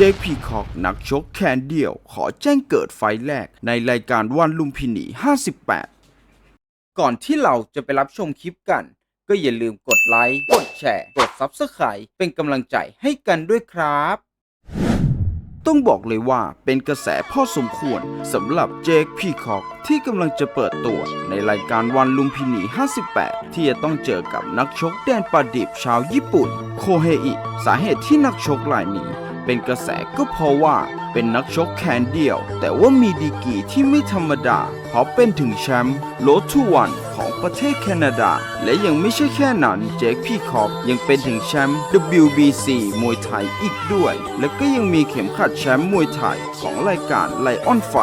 เจคพีคอกนักชกแคนเดียว ขอแจ้งเกิดไฟแรกในรายการวันลุมพินี 58 ก่อนที่เราจะไปรับชมคลิปกัน ก็อย่าลืมกดไลค์ กดแชร์ กด Subscribe เป็นกำลังใจให้กันด้วยครับ ต้องบอกเลยว่าเป็นกระแสพ่อสมควรสำหรับเจคพีคอกที่กำลังจะเปิดตัวในรายการวันลุมพินี 58 ที่จะต้องเจอกับนักชกแดนประดิบชาวญี่ปุ่น โคเฮอิ สาเหตุที่นักชกรายนี้ เป็นกระแสก็เพราะว่าเป็นนักชกแคนเดียว แต่ว่ามีดีกีที่ไม่ธรรมดา เพราะเป็นถึงแชมป์โลทูวันของประเทศแคนาดา และยังไม่ใช่แค่นั้นเจคพี่คอกยังเป็นถึงแชมป์ WBC มวยไทยอีกด้วย และก็ยังมีเข็มขัดแชมป์มวยไทยของรายการไลออนไฟ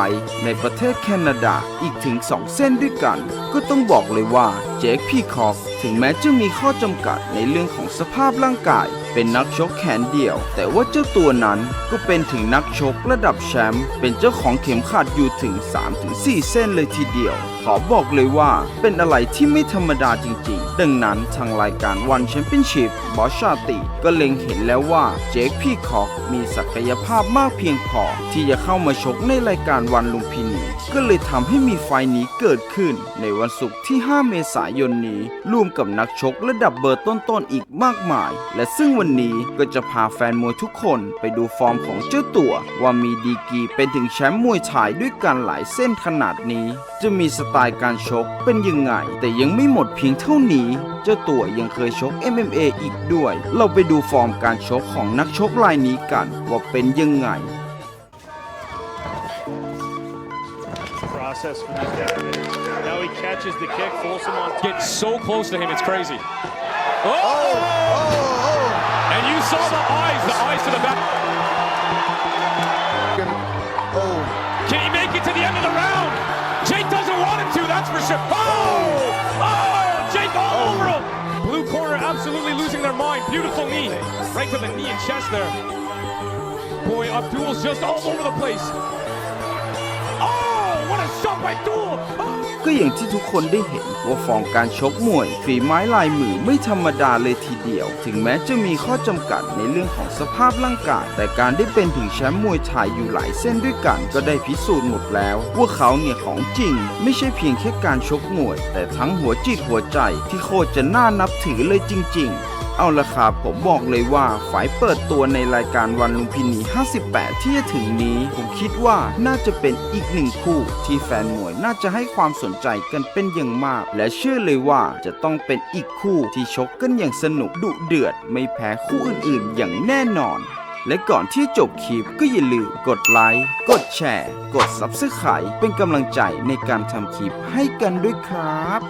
ในประเทศแคนาดาอีกถึง 2 เส้นด้วยกัน ก็ต้องบอกเลยว่าเจคพีคอกถึงแม้จะมีข้อจำกัดในเรื่องของสภาพร่างกาย เป็นนักชกแขนเดี่ยว แต่ว่าเจ้าตัวนั้นก็เป็นถึงนักชกระดับแชมป์เป็นเจ้าของเข็มขัดอยู่ถึง 3-4 เส้นเลยทีเดียว ขอบอกเลยว่าเป็นอะไรที่ไม่ธรรมดาจริงๆ ดังนั้นทางรายการวันแชมเปี้ยนชิพบอชาติ ก็เล็งเห็นแล้วว่าเจคพี่คอกมีศักยภาพมากเพียงพอที่จะเข้ามาชกในรายการวันลุมพินี ก็เลยทำให้มีไฟนี้เกิดขึ้นในวันศุกร์ที่ 5 เมษายนนี้ร่วมกับนักชกระดับเบอร์ต้นๆอีกมากมาย และซึ่งวันนี้ก็จะพาแฟนมวยทุกคนไปดูฟอร์มของเจ้าตัว ว่ามีดีกีเป็นถึงแชมป์มวยไทยด้วยกันหลายเส้นขนาดนี้ จะมีสไตล์การชกเป็นยังไง แต่ยังไม่หมดเพียงเท่านี้ เจ้าตัวยังเคยชก MMA อีกด้วย เราไปดูฟอร์มการชกของนักชกรายนี้กัน ว่าเป็นยังไง process from these guys. Now he catches the kick, Folsom on top. Get so close to him, it's crazy. Oh! Oh, oh, oh! And you saw the eyes, the eyes to the back. Oh, Can he make it to the end of the round? Jake doesn't want him to, that's for sure. Oh! Oh! Jake all over him. Blue corner absolutely losing their mind. Beautiful knee. Right to the knee and chest there. Boy, Abdul's just all over the place. ก็อย่างที่ทุกคนได้เห็นว่าฟอร์มการชกมวย ฝีไม้ลายมือไม่ธรรมดาเลยทีเดียว ถึงแม้จะมีข้อจำกัดในเรื่องของสภาพร่างกาย แต่การได้เป็นถึงแชมป์มวยไทยอยู่หลายเส้นด้วยกัน ก็ได้พิสูจน์หมดแล้วว่าเขาเนี่ยของจริง ไม่ใช่เพียงแค่การชกมวย แต่ทั้งหัวจิตหัวใจที่โคตรจะน่านับถือเลยจริง ๆ เอาละครับผมบอกเลยว่าฝ่ายเปิดตัวในรายการวันลุมพินี 58 ที่จะถึงนี้ ผมคิดว่าน่าจะเป็นอีกหนึ่งคู่ ที่แฟนมวยน่าจะให้ความสนใจกันเป็นอย่างมาก และเชื่อเลยว่าจะต้องเป็นอีกคู่ที่ชกกันอย่างสนุกดุเดือด ไม่แพ้คู่อื่นๆ อย่างแน่นอน และก่อนที่จบคลิปก็อย่าลืมกดไลค์ กดแชร์ กด Subscribe เป็นกำลังใจในการทำคลิปให้กันด้วยครับ